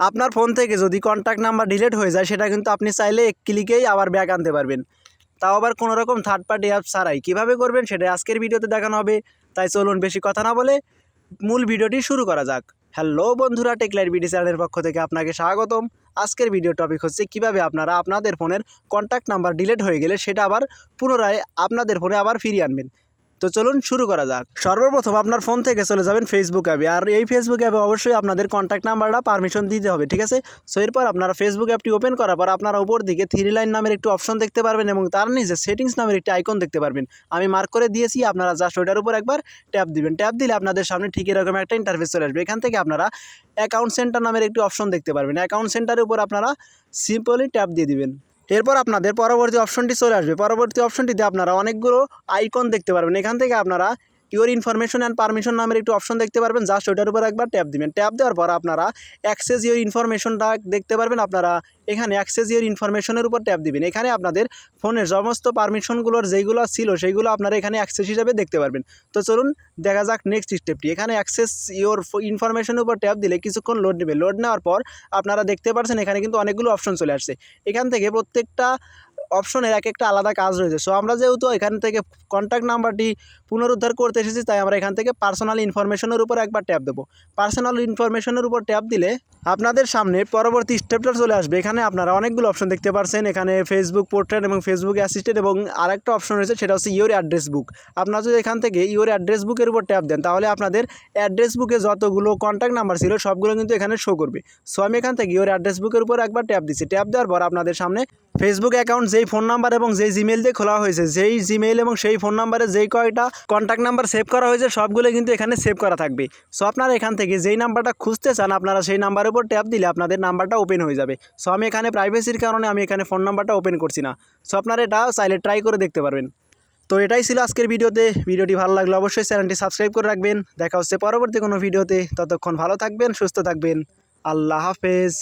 আপনার ফোন থেকে যদি কন্ট্যাক্ট নাম্বার ডিলিট হয়ে যায়, সেটা কিন্তু আপনি চাইলে এক ক্লিকেই আবার ব্যাক আনতে পারবেন। তাও আবার কোনো রকম থার্ড পার্টি অ্যাপ ছাড়াই। কীভাবে করবেন, সেটা আজকের ভিডিওতে দেখানো হবে। তাই চলুন বেশি কথা না বলে মূল ভিডিওটি শুরু করা যাক। হ্যালো বন্ধুরা টেকলাইট বিডি চ্যানেলের পক্ষ থেকে আপনাকে স্বাগতম। আজকের ভিডিও টপিক হচ্ছে, কীভাবে আপনারা আপনাদের ফোনের কন্ট্যাক্ট নাম্বার ডিলিট হয়ে গেলে সেটা আবার পুনরায় আপনাদের ফোনে আবার ফিরিয়ে আনবেন। তো চলুন শুরু করা যাক। সর্বপ্রথম আপনার ফোন থেকে চলে যাবেন ফেসবুক অ্যাপে আর এই ফেসবুক অ্যাপে অবশ্যই আপনাদের কন্ট্যাক্ট নাম্বারটা পারমিশন দিতে হবে, ঠিক আছে? সো এরপর আপনারা ফেসবুক অ্যাপটি ওপেন করার পর আপনারা উপর দিকে থ্রি লাইন নামের একটু অপশন দেখতে পারবেন এবং তার নিচে সেটিংস নামের একটি আইকন দেখতে পারবেন। আমি মার্ক করে দিয়েছি, আপনারা জাস্ট ওইটার উপর একবার ট্যাপ দিবেন। ট্যাপ দিলে আপনাদের সামনে ঠিক এরকম একটা ইন্টারফেস চলে আসবে। এখান থেকে আপনারা অ্যাকাউন্ট সেন্টার নামের একটি অপশন দেখতে পারবেন। অ্যাকাউন্ট সেন্টারের উপর আপনারা সিম্পলি ট্যাপ দিয়ে দিবেন। এরপর আপনাদের পরবর্তী অপশনটি চলে আসবে। পরবর্তী অপশনটিতে আপনারা অনেকগুলো আইকন দেখতে পারবেন। এখান থেকে আপনারা ইউর ইনফরমেশন অ্যান্ড পারমিশন নামের একটি অপশন দেখতে পারবেন। জাস্ট ওইটার উপর একবার ট্যাপ দিবেন। ট্যাপ দেওয়ার পর আপনারা অ্যাক্সেস ইউর ইনফরমেশনটা দেখতে পারবেন। আপনারা এখানে অ্যাক্সেস ইউর ইনফরমেশনের উপর ট্যাপ দিবেন। এখানে আপনাদের ফোনের সমস্ত পারমিশনগুলোর যেইগুলো ছিল সেইগুলো আপনারা এখানে অ্যাক্সেস হিসাবে দেখতে পারবেন। তো চলুন দেখা যাক নেক্সট স্টেপটি এখানে অ্যাক্সেস ইওর ইনফরমেশনের উপর ট্যাপ দিলে কিছুক্ষণ লোড নেবে। লোড নেওয়ার পর আপনারা দেখতে পাচ্ছেন এখানে কিন্তু অনেকগুলো অপশন চলে আসছে। এখান থেকে প্রত্যেকটা অপশনের এক একটা আলাদা কাজ রয়েছে। সো আমরা যেহেতু এখান থেকে কন্ট্যাক্ট নাম্বারটি পুনরুদ্ধার করতে এসেছি, তাই আমরা এখান থেকে পার্সোনাল ইনফরমেশনের উপর একবার ট্যাপ দেবো। পার্সোনাল ইনফরমেশনের উপর ট্যাপ দিলে আপনাদের সামনে পরবর্তী স্টেপটা চলে আসবে। এখানে আপনারা অনেকগুলো অপশন দেখতে পাচ্ছেন এখানে ফেসবুক পোর্ট্রেট এবং ফেসবুক অ্যাসিস্ট্যান্ট এবং আরেকটা অপশন রয়েছে, সেটা হচ্ছে ইওর অ্যাড্রেস বুক আপনারা যদি এখান থেকে ইওর অ্যাড্রেস বুকের উপর ট্যাপ দেন, তাহলে আপনাদের অ্যাড্রেস বুকে যতগুলো কন্ট্যাক্ট নাম্বার ছিল, সবগুলো কিন্তু এখানে শো করবে। সো আমি এখান থেকে ইওর অ্যাড্রেস বুকের উপর একবার ট্যাপ দিচ্ছি। ট্যাপ দেওয়ার পর আপনাদের সামনে ফেসবুক অ্যাকাউন্ট যেই ফোন নাম্বার এবং যেই জিমেল দিয়ে খোলা হয়েছে, যেই জিমেল এবং সেই ফোন নাম্বারে যেই কয়টা কন্ট্যাক্ট নাম্বার সেভ করা হয়েছে, সবগুলো কিন্তু এখানে সেভ করা থাকবে। সো আপনারা এখান থেকে যেই নাম্বারটা খুঁজতে চান, আপনারা সেই নাম্বারের উপর ট্যাপ দিলে আপনাদের নাম্বারটা ওপেন হয়ে যাবে। সো আমি এখানে প্রাইভেসির কারণে আমি এখানে ফোন নাম্বারটা ওপেন করছি না। সো আপনারা এটা চাইলে ট্রাই করে দেখতে পারবেন। তো, এটাই ছিল আজকের ভিডিওতে। ভিডিওটি ভালো লাগলে অবশ্যই চ্যানেলটি সাবস্ক্রাইব করে রাখবেন। দেখা হচ্ছে পরবর্তী কোনো ভিডিওতে। ততক্ষণ ভালো থাকবেন, সুস্থ থাকবেন। আল্লাহ হাফেজ।